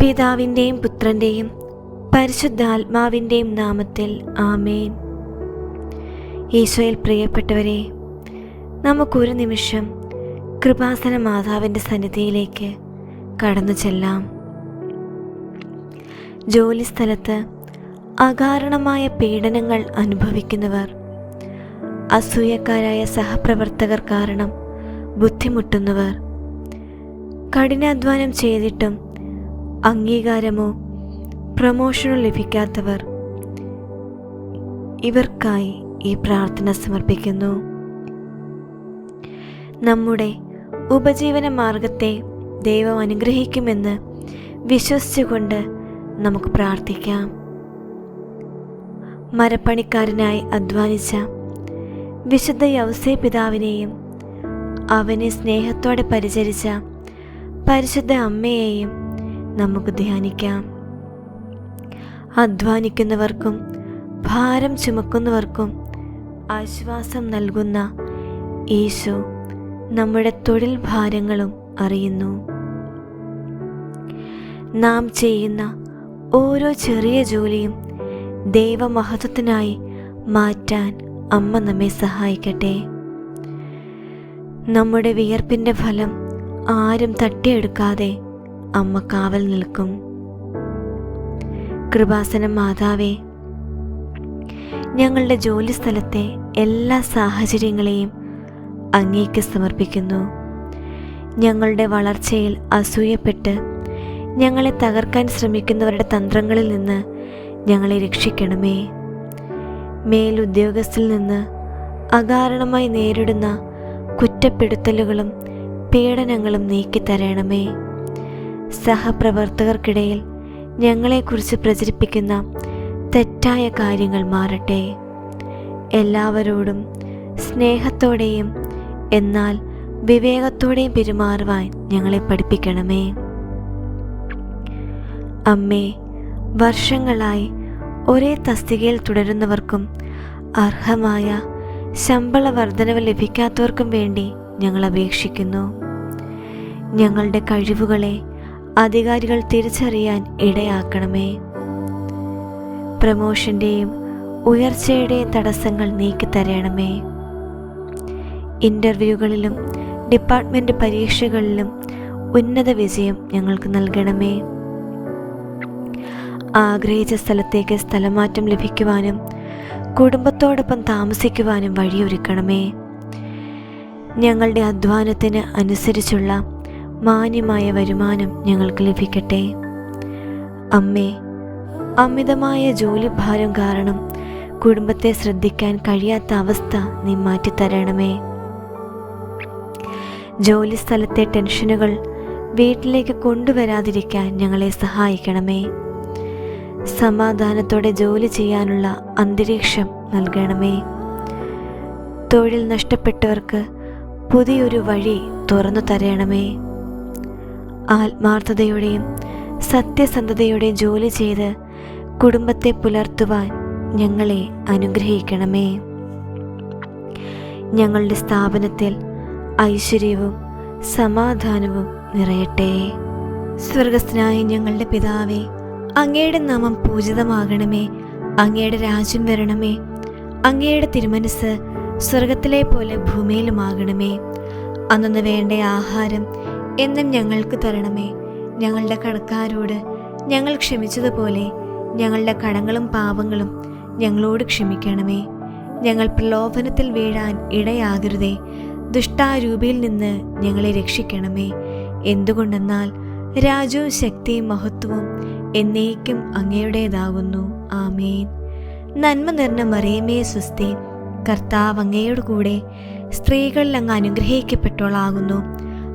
പിതാവിന്റെയും പുത്രന്റെയും പരിശുദ്ധാത്മാവിന്റെയും നാമത്തിൽ ആമേൻ. ഈശോയിൽ പ്രിയപ്പെട്ടവരെ നമുക്കൊരു നിമിഷം കൃപാസന മാതാവിന്റെ സന്നിധിയിലേക്ക് കടന്നു ചെല്ലാം. ജോലിസ്ഥലത്ത് അകാരണമായ പീഡനങ്ങൾ അനുഭവിക്കുന്നവർ അസൂയക്കാരായ സഹപ്രവർത്തകർ കാരണം ബുദ്ധിമുട്ടുന്നവർ കഠിനാധ്വാനം ചെയ്തിട്ടും അംഗീകാരമോ പ്രമോഷനോ ലഭിക്കാത്തവർ ഇവർക്കായി ഈ പ്രാർത്ഥന സമർപ്പിക്കുന്നു. നമ്മുടെ ഉപജീവന മാർഗത്തെ ദൈവം അനുഗ്രഹിക്കുമെന്ന് വിശ്വസിച്ചുകൊണ്ട് നമുക്ക് പ്രാർത്ഥിക്കാം. മരപ്പണിക്കാരനായി അധ്വാനിച്ച വിശുദ്ധ യൗസേ പിതാവിനെയും അവനെ സ്നേഹത്തോടെ പരിചരിച്ച പരിശുദ്ധ അമ്മയെയും നമുക്ക് ധ്യാനിക്കാം. അധ്വാനിക്കുന്നവർക്കും ഭാരം ചുമക്കുന്നവർക്കും ആശ്വാസം നൽകുന്ന ഈശോ നമ്മുടെ തൊഴിൽ ഭാരങ്ങളും അറിയുന്നു. നാം ചെയ്യുന്ന ഓരോ ചെറിയ ജോലിയും ദൈവമഹത്വത്തിനായി മാറ്റാൻ അമ്മ നമ്മെ സഹായിക്കട്ടെ. നമ്മുടെ വിയർപ്പിന്റെ ഫലം ആരും തട്ടിയെടുക്കാതെ അമ്മ കാവൽ നിൽക്കും. കൃപാസന മാതാവേ ഞങ്ങളുടെ ജോലി സ്ഥലത്തെ എല്ലാ സാഹചര്യങ്ങളെയും അങ്ങേക്ക് സമർപ്പിക്കുന്നു. ഞങ്ങളുടെ വളർച്ചയിൽ അസൂയപ്പെട്ട് ഞങ്ങളെ തകർക്കാൻ ശ്രമിക്കുന്നവരുടെ തന്ത്രങ്ങളിൽ നിന്ന് ഞങ്ങളെ രക്ഷിക്കണമേ. മേലുദ്യോഗസ്ഥിൽ നിന്ന് അകാരണമായി നേരിടുന്ന കുറ്റപ്പെടുത്തലുകളും പീഡനങ്ങളും നീക്കിത്തരണമേ. സഹപ്രവർത്തകർക്കിടയിൽ ഞങ്ങളെക്കുറിച്ച് പ്രചരിപ്പിക്കുന്ന തെറ്റായ കാര്യങ്ങൾ മാറട്ടെ. എല്ലാവരോടും സ്നേഹത്തോടെയും എന്നാൽ വിവേകത്തോടെയും പെരുമാറുവാൻ ഞങ്ങളെ പഠിപ്പിക്കണമേ. അമ്മേ വർഷങ്ങളായി ഒരേ തസ്തികയിൽ തുടരുന്നവർക്കും അർഹമായ ശമ്പള വർധനവ് ലഭിക്കാത്തവർക്കും വേണ്ടി ഞങ്ങൾ അപേക്ഷിക്കുന്നു. ഞങ്ങളുടെ കഴിവുകളെ അധികാരികൾ തിരിച്ചറിയാൻ ഇടയാക്കണമേ. പ്രമോഷന്റെയും ഉയർച്ചയുടെയും തടസ്സങ്ങൾ നീക്കിത്തരണമേ ഇന്റർവ്യൂകളിലും ഡിപ്പാർട്ട്മെന്റ് പരീക്ഷകളിലും ഉന്നത വിജയം ഞങ്ങൾക്ക് നൽകണമേ. ആഗ്രഹിച്ച സ്ഥലത്തേക്ക് സ്ഥലമാറ്റം ലഭിക്കുവാനും കുടുംബത്തോടൊപ്പം താമസിക്കുവാനും വഴിയൊരുക്കണമേ. ഞങ്ങളുടെ അധ്വാനത്തിന് അനുസരിച്ചുള്ള മാന്യമായ വരുമാനം ഞങ്ങൾക്ക് ലഭിക്കട്ടെ. അമ്മേ അമിതമായ ജോലിഭാരം കാരണം കുടുംബത്തെ ശ്രദ്ധിക്കാൻ കഴിയാത്ത അവസ്ഥ നീ മാറ്റിത്തരണമേ. ജോലി സ്ഥലത്തെ ടെൻഷനുകൾ വീട്ടിലേക്ക് കൊണ്ടുവരാതിരിക്കാൻ ഞങ്ങളെ സഹായിക്കണമേ. സമാധാനത്തോടെ ജോലി ചെയ്യാനുള്ള അന്തരീക്ഷം നൽകണമേ. തൊഴിൽ നഷ്ടപ്പെട്ടവർക്ക് പുതിയൊരു വഴി തുറന്നു തരണമേ. ആത്മാർത്ഥതയോടെയും സത്യസന്ധതയുടെയും ജോലി ചെയ്ത് കുടുംബത്തെ പുലർത്തുവാൻ ഞങ്ങളെ അനുഗ്രഹിക്കണമേ. ഞങ്ങളുടെ സ്ഥാപനത്തിൽ ഐശ്വര്യവും സമാധാനവും നിറയട്ടെ. സ്വർഗസ്ഥനായ ഞങ്ങളുടെ പിതാവേ അങ്ങയുടെ നാമം പൂജിതമാകണമേ. അങ്ങയുടെ രാജ്യം വരണമേ. അങ്ങയുടെ തിരുമനസ് സ്വർഗത്തിലെ പോലെ ഭൂമിയിലുമാകണമേ. അന്നു വേണ്ട ആഹാരം എന്നും ഞങ്ങൾക്ക് തരണമേ. ഞങ്ങളുടെ കടക്കാരോട് ഞങ്ങൾ ക്ഷമിച്ചതുപോലെ ഞങ്ങളുടെ കടങ്ങളും പാപങ്ങളും ഞങ്ങളോട് ക്ഷമിക്കണമേ. ഞങ്ങൾ പ്രലോഭനത്തിൽ വീഴാൻ ഇടയാകരുതേ. ദുഷ്ടാരൂപിയിൽ നിന്ന് ഞങ്ങളെ രക്ഷിക്കണമേ. എന്തുകൊണ്ടെന്നാൽ രാജ്യവും ശക്തിയും മഹത്വവും എന്നേക്കും അങ്ങയുടേതാകുന്നു. ആമേൻ. നന്മ നിറഞ്ഞ മറിയമേ സ്വസ്തി. കർത്താവ് അങ്ങയോട് കൂടെ സ്ത്രീകളിൽ അങ്ങ് അനുഗ്രഹിക്കപ്പെട്ടവളാകുന്നു.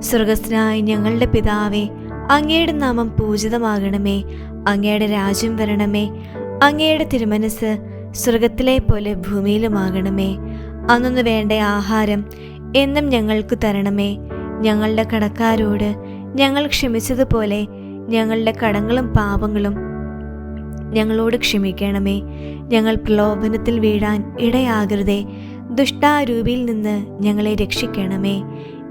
സ്വർഗസ്നായ ഞങ്ങളുടെ പിതാവേ അങ്ങയുടെ നാമം പൂജിതമാകണമേ അങ്ങയുടെ രാജ്യം വരണമേ അങ്ങയുടെ തിരുമനസ് സ്വർഗത്തിലെ പോലെ ഭൂമിയിലുമാകണമേ. അന്നു വേണ്ട ആഹാരം എന്നും ഞങ്ങൾക്ക് തരണമേ. ഞങ്ങളുടെ കടക്കാരോട് ഞങ്ങൾ ക്ഷമിച്ചതുപോലെ ഞങ്ങളുടെ കടങ്ങളും പാപങ്ങളും ഞങ്ങളോട് ക്ഷമിക്കണമേ. ഞങ്ങൾ പ്രലോഭനത്തിൽ വീഴാൻ ഇടയാകരുതേ. ദുഷ്ടാരൂപിയിൽ നിന്ന് ഞങ്ങളെ രക്ഷിക്കണമേ.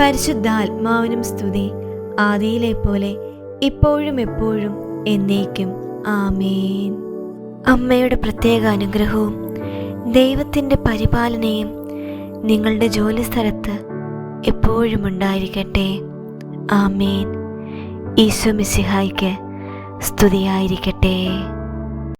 പരിശുദ്ധാത്മാവിനും സ്തുതി. ആദിയിലെ പോലെ ഇപ്പോഴും എപ്പോഴും എന്നേക്കും. ആമേൻ. അമ്മയുടെ പ്രത്യേക അനുഗ്രഹവും ദൈവത്തിന്റെ പരിപാലനയും നിങ്ങളുടെ ജോലിസ്ഥലത്ത് എപ്പോഴും ഉണ്ടായിരിക്കട്ടെ. ആമേൻ. ഈശോ മിശിഹായ്ക്ക് സ്തുതിയായിരിക്കട്ടെ.